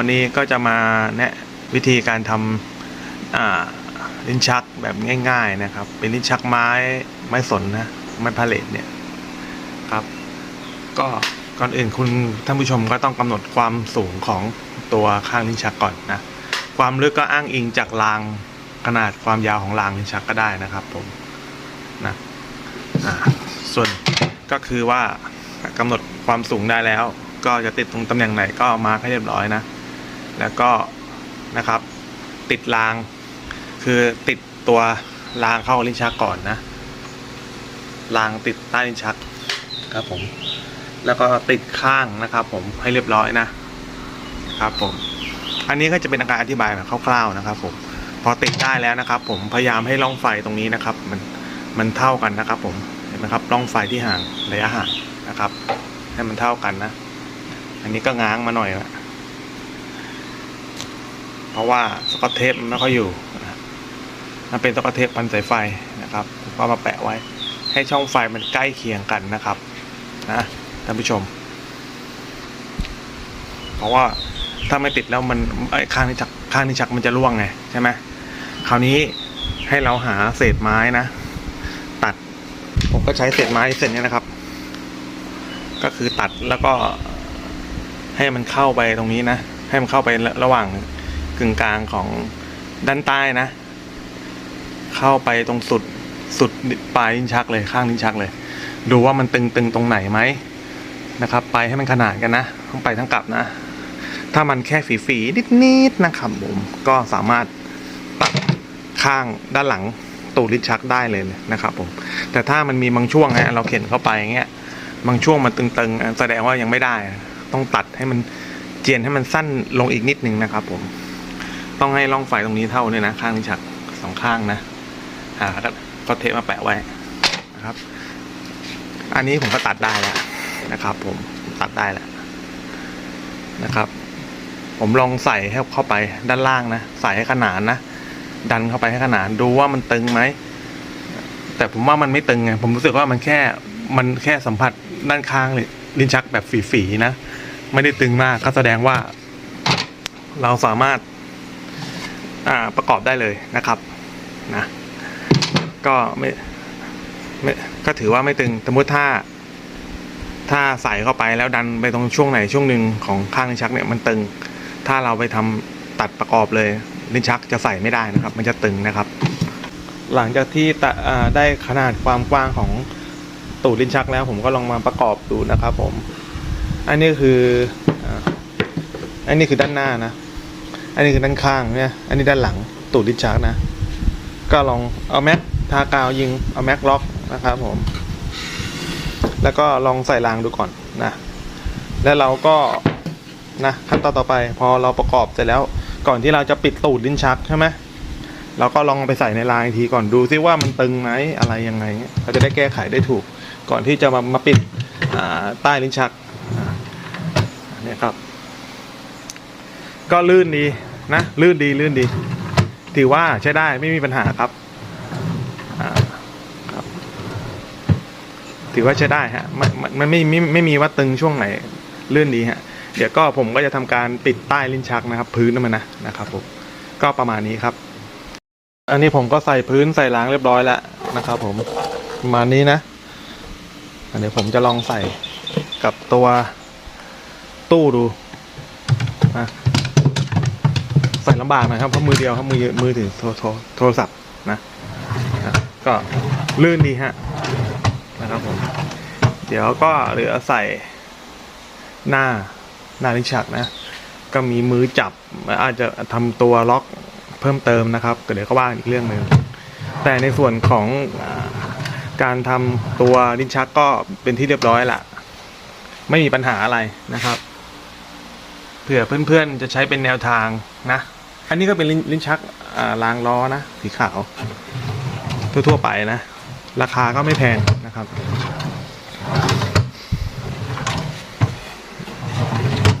วันนี้ก็จะมาแนะวิธีการทำอ่าลิ้นชักแบบง่าย ๆนะครับ เป็นลิ้นชักไม้ไม้สนนะไม้พาเลทเนี่ยครับ ก็ก่อนอื่นคุณท่านผู้ชมก็ต้องกำหนดความสูงของตัวข้างลิ้นชักก่อนนะความลึกก็อ้างอิงจากรางขนาดความยาวของรางลิ้นชักก็ได้นะครับผมนะส่วนก็คือว่ากำหนดความสูงได้แล้ว ก็จะติดตรงตำแหน่งไหนก็มาให้เรียบร้อยนะ แล้วก็นะครับ ติดราง คือติดตัวรางเข้าลิ้นชักก่อนนะรางติดใต้ลิ้นชักครับผม แล้วก็ติดข้างนะครับ ผมให้เรียบร้อยนะครับผม อันนี้ก็จะเป็นอาการอธิบายแบบคร่าวๆนะครับผมพอติดได้แล้วนะครับ ผมพยายามให้ร่องไฟตรงนี้นะครับ มันมันเท่ากันนะครับ ผมเห็นไหมครับร่องไฟที่ห่างระยะห่างนะครับ ให้มันเท่ากันนะ อันนี้ก็ง้างมาหน่อยละ เพราะว่าสกอตเทปมันไม่ค่อยอยู่นะมันเป็นสกอตเทปพันสายไฟนะครับผมก็มาแปะไว้ ให้ช่องไฟมันใกล้เคียงกันนะครับนะท่านผู้ชม เพราะว่าถ้าไม่ติดแล้วมันไอ้ข้างนี้ชักข้างนี้ชักมันจะร่วงไงใช่ไหมคราวนี้ให้เราหาเศษไม้นะ ตัด ผมก็ใช้เศษไม้เศษนี้นะครับ ก็คือตัดแล้วก็ให้มันเข้าไปตรงนี้นะ ให้มันเข้าไประหว่าง กึ่งกลางของด้านใต้นะ เข้าไปตรงสุดสุดปลายลิ้นชักเลยข้างลิ้นชักเลย ดูว่ามันตึงตึงตรงไหนไหมนะครับ ไปให้มันขนาดกันนะต้องไปทั้งกลับนะ ถ้ามันแค่ฝีฝีนิดนิดๆนะครับผมก็สามารถตัดข้างด้านหลังตูดลิ้นชักได้เลยนะครับผมแต่ถ้ามันมีบางช่วงฮะเราเข็นเข้าไปอย่างเงี้ยบางช่วงมันตึงๆ แสดงว่ายังไม่ได้ ต้องตัดให้มันเจียนให้มันสั้นลงอีกนิดนึงนะครับผม ต้องให้ร่องไฟตรงนี้เท่าเนี่ยนะ ข้างนี้ฉักสองข้างนะหาก็ก็เทปมาแปะไว้นะครับ อันนี้ผมก็ตัดได้แล้วนะครับ ผมตัดได้แล้วนะครับ ผมลองใส่ให้เข้าไปด้านล่างนะใส่ให้ขนานนะดันเข้าไปให้ขนานดูว่ามันตึงไหมแต่ผมว่ามันไม่ตึงไงผมรู้สึกว่ามันแค่มันแค่สัมผัสด้านข้างเลยลิ้นชักแบบฝีๆนะ ไม่ได้ตึงมากก็แสดงว่า เราสามารถ ประกอบได้เลยนะครับนะก็ไม่ไม่ก็ถือว่าไม่ตึงสมมติถ้า ถ้าใส่เข้าไปแล้วดันไปตรงช่วงไหนช่วงหนึ่งของข้างลิ้นชักเนี่ยมันตึง ถ้าเราไปทำตัดประกอบเลยลิ้นชักจะใส่ไม่ได้นะครับ มันจะตึงนะครับ หลังจากที่ตะอ่าได้ขนาดความกว้างของตูดลิ้นชักแล้ว ผมก็ลองมาประกอบดูนะครับ ผม อันนี้คืออันนี้คือด้านหน้านะ อันนี้คือด้านข้างเนี่ย อันนี้ด้านหลังตูดลิ้นชักนะ ก็ลองเอาแม็กทากาวยิงเอาแม็กล็อกนะครับผม แล้วก็ลองใส่รางดูก่อนนะ แล้วเราก็นะขั้นตอนต่อไปพอเราประกอบเสร็จแล้วก่อนที่เราจะปิดตูดลิ้นชักใช่ไหมเราก็ลองไปใส่ในรางอีกทีก่อนดูซิว่ามันตึงไหมอะไรยังไงเราจะได้แก้ไขได้ถูก ก่อนที่จะมามาปิดใต้ลิ้นชักเนี่ยครับ ก็ลื่นดี นะลื่นดีลื่นดี ถือว่าใช้ได้ไม่มีปัญหาครับครับ ถือว่าใช้ได้ฮะมันมันมันไม่ไม่ไม่มีว่าตึงช่วงไหนลื่นดีฮะ เดี๋ยวก็ผมก็จะทำการปิดใต้ลิ้นชักนะครับ พื้นนั่นมันนะนะครับผมก็ประมาณนี้ครับ อันนี้ผมก็ใส่พื้นใส่ล้างเรียบร้อยแล้วนะครับผมประมาณนี้นะอันนี้ผมจะลองใส่กับตัวตู้ดูนะ ใส่ลำบากหนะครับเพราะมือเดียวครับมือมือถือโทรโทรโทรศัพท์นะก็ลื่นดีฮะนะครับผมเดี๋ยวก็เหลือใส่หน้าหน้าลิ้นชักนะ ก็มีมือจับอาจจะทำตัวล็อกเพิ่มเติมนะครับก็เดี๋ยวก็ว่าอีกเรื่องหนึ่งแต่ในส่วนของอการทำตัวลิ้นชักก็เป็นที่เรียบร้อยละไม่มีปัญหาอะไรนะครับเผื่อเพื่อนๆจะใช้เป็นแนวทางนะ อันนี้ก็เป็นลิ้นลิ้นชักอ่ารางล้อนะสีขาว ทั่วๆไปนะ ราคาก็ไม่แพงนะครับ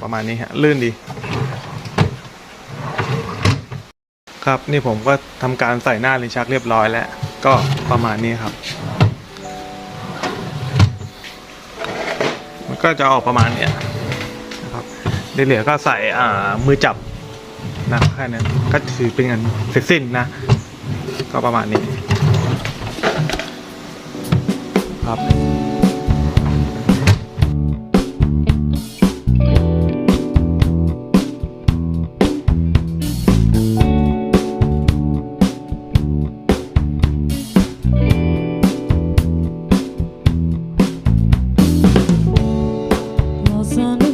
ประมาณนี้ฮะลื่นดี ครับนี่ผมก็ทำการใส่หน้าลิ้นชักเรียบร้อยแล้ว ก็ประมาณนี้ครับ มันก็จะออกประมาณเนี้ยนะครับที่เหลือก็ใส่อ่ามือจับ นะแค่นั้นก็ถือเป็นงานเสร็จสิ้นนะ ก็ประมาณนี้ ครับ Was on